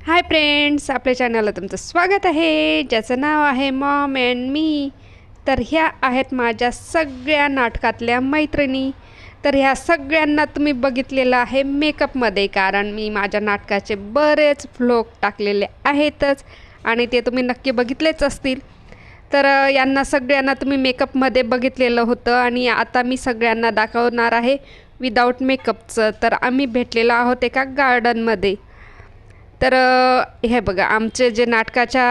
Hi friends आपल्या चॅनलला तुमचं स्वागत आहे. ज्याचं नाव आहे मॉम अँड मी तर ह्या आहेत माझ्या सगळ्या नाटकातल्या मैत्रिणी. तर ह्या सगळ्यांना तुम्ही बघितलेलं आहे मेकअपमध्ये कारण मी माझ्या नाटकाचे बरेच फ्लोक टाकलेले आहेतच आणि ते तुम्ही नक्की बघितलेच असतील. तर यांना सगळ्यांना तुम्ही मेकअपमध्ये बघितलेलं होतं आणि आता मी सगळ्यांना दाखवणार आहे विदाऊट मेकअपचं तर आम्ही भेटलेलो आहोत एका गार्डनमध्ये तर हे बघा आमचे जे नाटकाच्या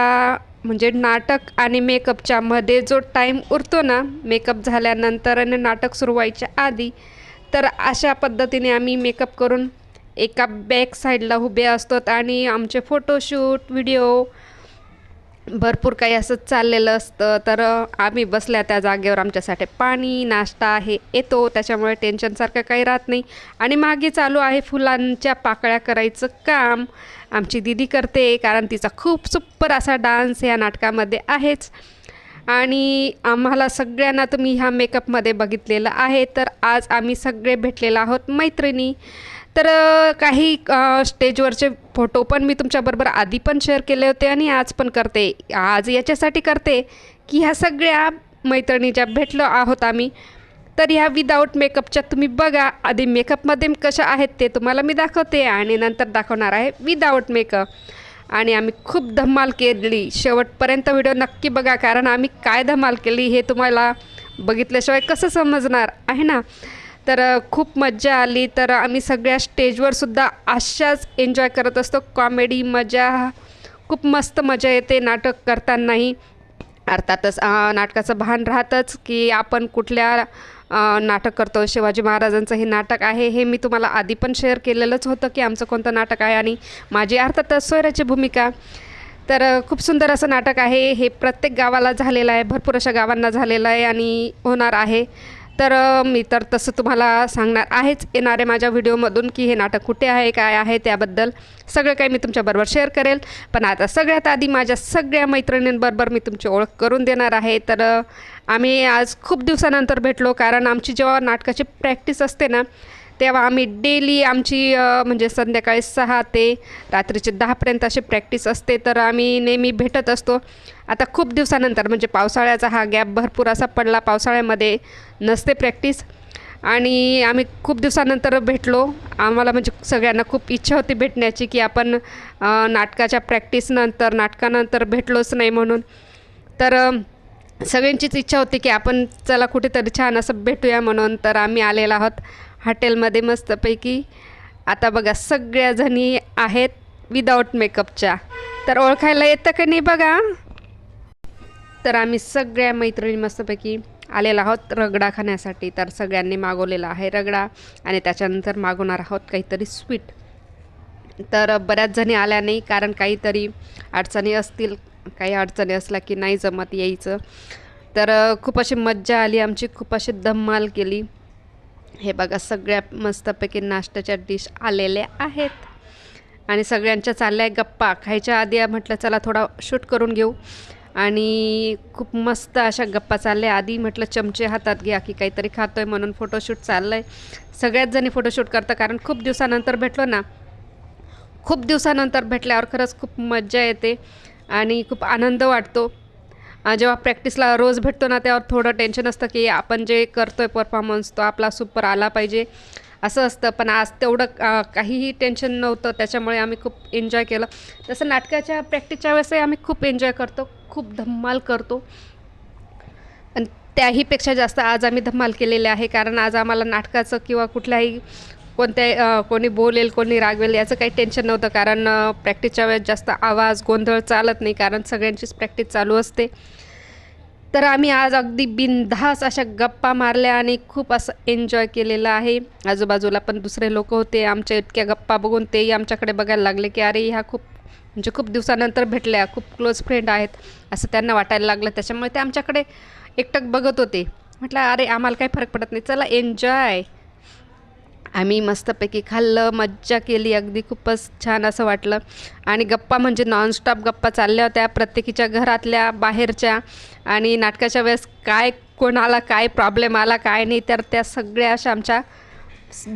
म्हणजे नाटक आणि मेकअपच्या मध्ये जो टाईम उरतो ना मेकअप झाल्यानंतर आणि नाटक सुरू व्हायच्या आधी तर अशा पद्धतीने आम्ही मेकअप करून एका बॅक साईडला उभे असतो आणि आमचे फोटोशूट व्हिडिओ भरपूर काही असं चाललेलं असतं. तर आम्ही बसल्या त्या जागेवर आमच्यासाठी पाणी नाश्ता आहे येतो. त्याच्यामुळे टेन्शनसारखं काही राहत नाही. आणि मागे चालू आहे फुलांच्या पाकळ्या करायचं काम. आमची दिदी करते कारण तिचा खूप सुपर असा डान्स या नाटकामध्ये आहेच. आणि आम्हाला सगळ्यांना तुम्ही ह्या मेकअपमध्ये बघितलेलं आहे. तर आज आम्ही सगळे भेटलेलो आहोत मैत्रिणी. तर काही स्टेजवरचे फोटो पण मी तुमच्याबरोबर आधी पण शेअर केले होते आणि आज पण करते. आज याच्यासाठी करते की ह्या सगळ्या मैत्रिणी ज्या भेटलो आहोत आम्ही तर ह्या विदाऊट मेकअपच्या तुम्ही बघा आधी मेकअपमध्ये कशा आहेत ते तुम्हाला मी दाखवते आणि नंतर दाखवणार आहे विदाऊट मेकअप आणि आम्ही खूप धमाल केली. शेवटपर्यंत व्हिडिओ नक्की बघा कारण आम्ही काय धमाल केली हे तुम्हाला बघितल्याशिवाय कसं समजणार? आहे ना? तर खूप मज्जा आली. तर आम्ही सगळ्या स्टेजवर सुद्धा अशाच एन्जॉय करत असतो. कॉमेडी मजा खूप मस्त मजा येते नाटक करतानाही. अर्थातच नाटकाचं भान राहतंच की आपण कुठल्या नाटक करतो. शिवाजी महाराजांचं हे नाटक आहे हे मी तुम्हाला आधी पण शेअर केलेलंच होतं की आमचं कोणतं नाटक आहे आणि माझी अर्थातच सोयराची भूमिका. तर खूप सुंदर असं नाटक आहे. हे प्रत्येक गावाला झालेलं आहे. भरपूर अशा गावांना झालेलं आहे आणि होणार आहे. तर मी तर तसं तुम्हाला सांगणार आहेच. येणारे माझ्या व्हिडिओमधून की हे नाटक कुठे आहे काय आहे त्याबद्दल सगळं काही मी तुमच्याबरोबर शेअर करेल. पण आता सगळ्यात आधी माझ्या सगळ्या मैत्रिणींबरोबर मी तुमची ओळख करून देणार आहे. तर आम्ही आज खूप दिवसानंतर भेटलो कारण आमची जेव्हा नाटकाची प्रॅक्टिस असते ना तेव्हा आम्ही डेली आमची म्हणजे संध्याकाळी सहा ते रात्रीचे दहापर्यंत अशी प्रॅक्टिस असते. तर आम्ही नेहमी भेटत असतो. आता खूप दिवसानंतर म्हणजे पावसाळ्याचा हा गॅप भरपूर असा पडला. पावसाळ्यामध्ये नसते प्रॅक्टिस. आणि आम्ही खूप दिवसानंतर भेटलो. आम्हाला म्हणजे सगळ्यांना खूप इच्छा होती भेटण्याची की आपण नाटकाच्या प्रॅक्टिसनंतर नाटकानंतर भेटलोच नाही म्हणून. तर सगळ्यांचीच इच्छा होती की आपण चला कुठेतरी छान असं भेटूया म्हणून. तर आम्ही आलेलो आहोत. हॉटेलमध्ये मस्तपैकी. आता बघा सगळ्याजणी आहेत विदाऊट मेकअपच्या तर ओळखायला येतं का नाही बघा? तर आम्ही सगळ्या मैत्रिणी मस्तपैकी आलेलो आहोत रगडा खाण्यासाठी. तर सगळ्यांनी मागवलेला आहे रगडा आणि त्याच्यानंतर मागवणार आहोत काहीतरी स्वीट तर बऱ्याच जणी आल्या नाही कारण काहीतरी अडचणी असतील. काही अडचणी असल्या की नाही जमत यायचं. तर खूप अशी मज्जा आली. आमची खूप अशी धम्माल केली. हे बघा सगळ्या मस्तपैकी नाश्त्याच्या डिश आलेल्या आहेत. आणि सगळ्यांच्या चालल्या आहे गप्पा. खायच्या आधी म्हटलं चला थोडा शूट करून घेऊ. आणि खूप मस्त अशा गप्पा चालल्या. आधी म्हटलं चमचे हातात घ्या की काहीतरी खातोय म्हणून फोटोशूट चाललं आहे सगळ्याच जणी फोटोशूट करतं कारण खूप दिवसानंतर भेटलो ना. खूप दिवसानंतर भेटल्यावर खरंच खूप मज्जा येते आणि खूप आनंद वाटतो. जेव्हा प्रॅक्टिसला रोज भेटतो ना त्यावर थोडं टेन्शन असतं की आपण जे करतो आहे परफॉर्मन्स तो आपला सुपर आला पाहिजे. असं असतं पण आज तेवढं काहीही टेन्शन नव्हतं त्याच्यामुळे आम्ही खूप एन्जॉय केलं. तसं नाटकाच्या प्रॅक्टिसच्या वेळेसही आम्ही खूप एन्जॉय करतो खूप धम्माल करतो. आणि त्याहीपेक्षा जास्त आज आम्ही धम्माल केलेले आहे कारण आज आम्हाला नाटकाचं किंवा कुठल्याही कोणत्या कोणी बोलेल कोणी रागवेल याचं काही टेन्शन नव्हतं. कारण प्रॅक्टिसच्या वेळेस जास्त आवाज गोंधळ चालत नाही. कारण सगळ्यांचीच प्रॅक्टिस चालू असते. तर आम्ही आज अगदी बिनधास अशा गप्पा मारल्या आणि खूप असं एन्जॉय केलेलं आहे. आजूबाजूला पण दुसरे लोक होते. आमच्या इतक्या गप्पा बघून तेही आमच्याकडे बघायला लागले की अरे ह्या खूप म्हणजे खूप दिवसानंतर भेटल्या. खूप क्लोज फ्रेंड आहेत. असं त्यांना वाटायला लागलं. त्याच्यामुळे ते आमच्याकडे एकटक बघत होते. म्हटलं अरे आम्हाला काही फरक पडत नाही. चला एन्जॉय आम्ही मस्तपैकी खाल्लं मज्जा केली अगदी खूपच छान असं वाटलं. आणि गप्पा म्हणजे नॉनस्टॉप गप्पा चालल्या होत्या प्रत्येकीच्या घरातल्या बाहेरच्या. आणि नाटकाच्या वेळेस काय कोणाला काय प्रॉब्लेम आला काय नाही तर त्या सगळ्या अशा आमच्या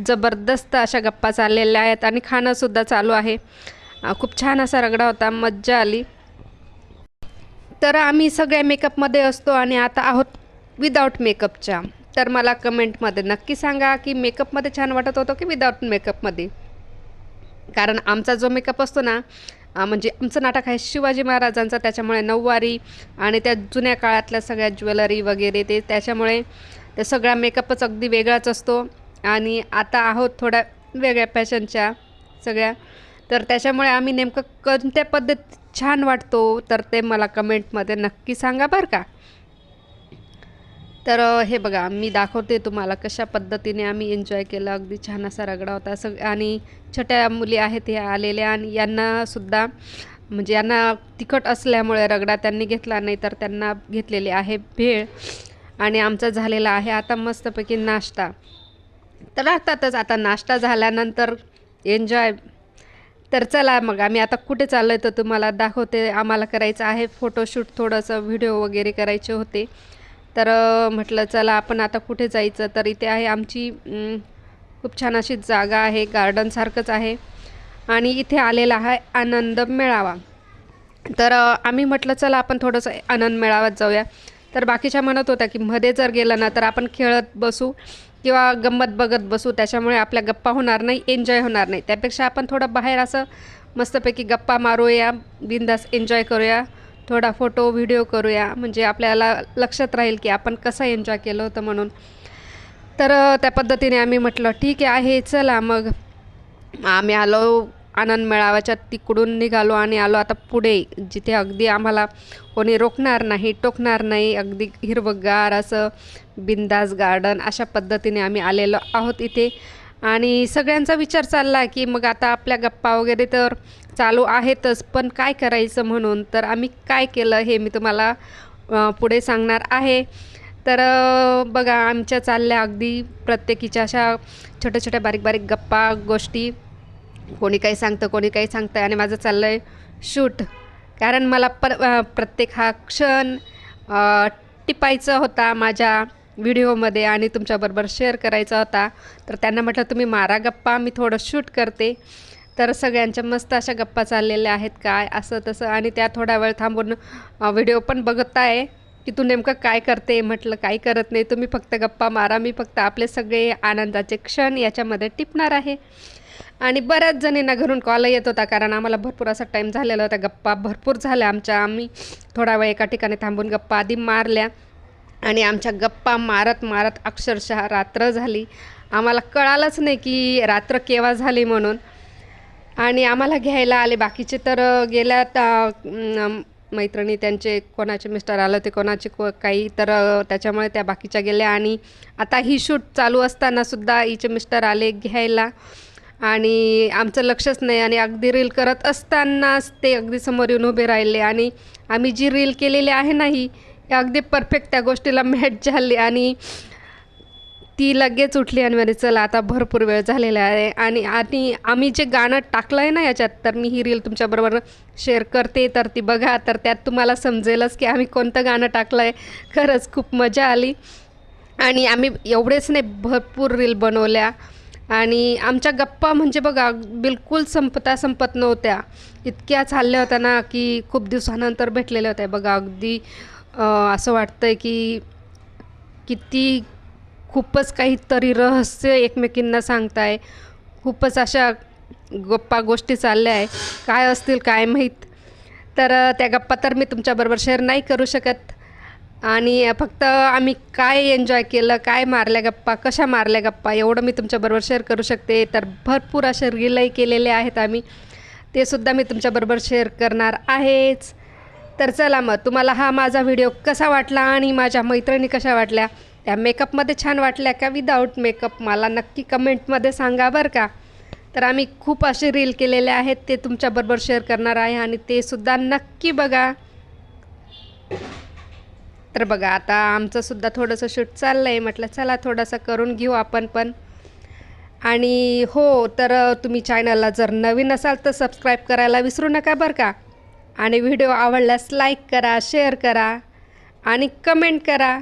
जबरदस्त अशा गप्पा चाललेल्या आहेत. आणि खाणंसुद्धा चालू आहे. खूप छान असा रगडा होता मज्जा आली. तर आम्ही सगळ्या मेकअपमध्ये असतो आणि आता आहोत विदाऊट मेकअपच्या तर मला कमेंटमध्ये नक्की सांगा की मेकअपमध्ये छान वाटत होतं की विदाऊट मेकअपमध्ये? कारण आमचा जो मेकअप असतो ना म्हणजे आमचं नाटक आहे शिवाजी महाराजांचं त्याच्यामुळे नऊवारी आणि त्या जुन्या काळातल्या सगळ्या ज्वेलरी वगैरे ते त्याच्यामुळे ते सगळा मेकअपच अगदी वेगळाच असतो. आणि आता आहोत थोड्या वेगळ्या फॅशनच्या सगळ्या. तर त्याच्यामुळे आम्ही नेमकं कोणत्या पद्धत छान वाटतो तर ते मला कमेंटमध्ये नक्की सांगा बरं का. तर हे बघा मी दाखवते तुम्हाला कशा पद्धतीने आम्ही एन्जॉय केलं. अगदी छान असा रगडा होता. सग आणि छोट्या मुली आहेत ह्या आलेल्या आणि यांनासुद्धा म्हणजे यांना तिखट असल्यामुळे रगडा त्यांनी घेतला नाही तर त्यांना घेतलेली आहे भेळ आणि आमचा झालेला आहे आता मस्तपैकी नाश्ता. तर अर्थातच आता नाश्ता झाल्यानंतर एन्जॉय तर चला मग आम्ही आता कुठे चाललो आहे तर तुम्हाला दाखवते. आम्हाला करायचं आहे फोटोशूट थोडंसं व्हिडिओ वगैरे करायचे होते. तर म्हटलं चला आपण आता कुठे जायचं? तर इथे आहे आमची खूप छान अशी जागा आहे गार्डनसारखंच आहे. आणि इथे आलेला आहे आनंद मेळावा. तर आम्ही म्हटलं चला आपण थोडंसं आनंद मेळाव्यात जाऊया. तर बाकीच्या म्हणत होत्या की मध्ये जर गेलं ना तर आपण खेळत बसू किंवा गंमत बघत बसू. त्याच्यामुळे आपल्या गप्पा होणार नाही एन्जॉय होणार नाही. त्यापेक्षा आपण थोडं बाहेर असं मस्तपैकी गप्पा मारूया बिंदास एन्जॉय करूया. थोडा फोटो व्हिडिओ करूया. म्हणजे आपल्याला लक्षात राहील की आपण कसं एन्जॉय केलं होतं म्हणून. तर त्या पद्धतीने आम्ही म्हटलं ठीक आहे चला. मग आम्ही आलो आनंद मेळाव्याच्या तिकडून निघालो आणि आलो आता पुढे जिथे अगदी आम्हाला कोणी रोखणार नाही टोकणार नाही. अगदी हिरवंगार असं बिंदास गार्डन अशा पद्धतीने आम्ही आलेलो आहोत इथे. आणि सगळ्यांचा विचार चालला की मग आता आपल्या गप्पा वगैरे तर चालू आहेतच पण काय करायचं म्हणून? तर आम्ही काय केलं हे मी तुम्हाला पुढे सांगणार आहे. तर बघा आमच्या चालल्या अगदी प्रत्येकीच्या अशा छोट्या छोट्या बारीक बारीक गप्पा गोष्टी. कोणी काही सांगतं कोणी काही सांगतं आणि माझं चाललं आहे शूट. कारण मला पर प्रत्येक हा क्षण टिपायचा होता माझ्या व्हिडिओमध्ये आणि तुमच्याबरोबर शेअर करायचा होता. तर त्यांना म्हटलं तुम्ही मारा गप्पा मी थोडं शूट करते. तर सगळ्यांच्या मस्त अशा गप्पा चाललेल्या आहेत काय असं तसं. आणि त्या थोडा वेळ थांबून व्हिडिओ पण बघत आहे की तू नेमकं काय करते? म्हटलं काही करत नाही. तुम्ही फक्त गप्पा मारा. मी फक्त आपले सगळे आनंदाचे क्षण याच्यामध्ये टिपणार आहे. आणि बऱ्याच जणींना घरून कॉल येत होता कारण आम्हाला भरपूर असा टाईम झालेला होता. गप्पा भरपूर झाल्या आमच्या. आम्ही थोडा वेळ एका ठिकाणी थांबून गप्पा आधी मारल्या. आणि आमच्या गप्पा मारत मारत अक्षरशः रात्र झाली. आम्हाला कळालंच नाही की रात्र केव्हा झाली म्हणून. आणि आम्हाला घ्यायला आले. बाकीचे तर गेल्या गेल्यात मैत्रिणी त्यांचे कोणाचे मिस्टर आलं ते कोणाचे को काही तर त्याच्यामुळे त्या बाकीच्या गेल्या. आणि आता ही शूट चालू असतानासुद्धा हिचे मिस्टर आले घ्यायला. आणि आमचं लक्षच नाही. आणि अगदी रील करत असतानाच ते अगदी समोर येऊन उभे राहिले. आणि आम्ही जी रील केलेली आहे ना ही अगदी परफेक्ट त्या गोष्टीला मॅच झाली आणि ती लगेच उठली आणि म्हणे चला आता भरपूर वेळ झालेला आहे. आणि आणि आम्ही जे गाणं टाकलं आहे ना याच्यात तर मी ही रील तुमच्याबरोबर शेअर करते. तर ती बघा तर त्यात तुम्हाला समजेलच की आम्ही कोणतं गाणं टाकलं आहे खरंच खूप मजा आली. आणि आम्ही एवढेच नाही भरपूर रील बनवल्या. आणि आमच्या गप्पा म्हणजे बघा बिलकुल संपता संपत नव्हत्या. इतक्या चालल्या होत्या ना की खूप दिवसानंतर भेटलेल्या होत्या. बघा अगदी असं वाटतं आहे की किती खूपच काहीतरी रहस्य एकमेकींना सांगताय. खूपच अशा गप्पा गोष्टी चालल्या आहे काय असतील काय माहीत. तर त्या गप्पा तर मी तुमच्याबरोबर शेअर नाही करू शकत. आणि फक्त आम्ही काय एन्जॉय केलं काय मारल्या गप्पा कशा मारल्या गप्पा एवढं मी तुमच्याबरोबर शेअर करू शकते. तर भरपूर असे रीलही केलेले आहेत आम्ही. ते सुद्धा मी तुमच्याबरोबर शेअर करणार आहेच. तर चला मग तुम्हाला हा माझा व्हिडिओ कसा वाटला आणि माझ्या मैत्रिणी कशा वाटल्या? त्या मेकअपमध्ये छान वाटल्या का? विदाऊट मेकअप मला नक्की कमेंटमध्ये सांगा बरं का? तर आम्ही खूप असे रील केलेले आहेत ते तुमच्याबरोबर शेअर करणार आहे आणि ते सुद्धा नक्की बघा. तर बघा आता आमचंसुद्धा थोडंसं शूट चाललं आहे म्हटलं चला थोडंसं करून घेऊ आपण पण. आणि हो तर तुम्ही चॅनलला जर नवीन असाल तर सबस्क्राईब करायला विसरू नका बरं का? आणि व्हिडिओ आवडल्यास लाईक करा शेअर करा आणि कमेंट करा.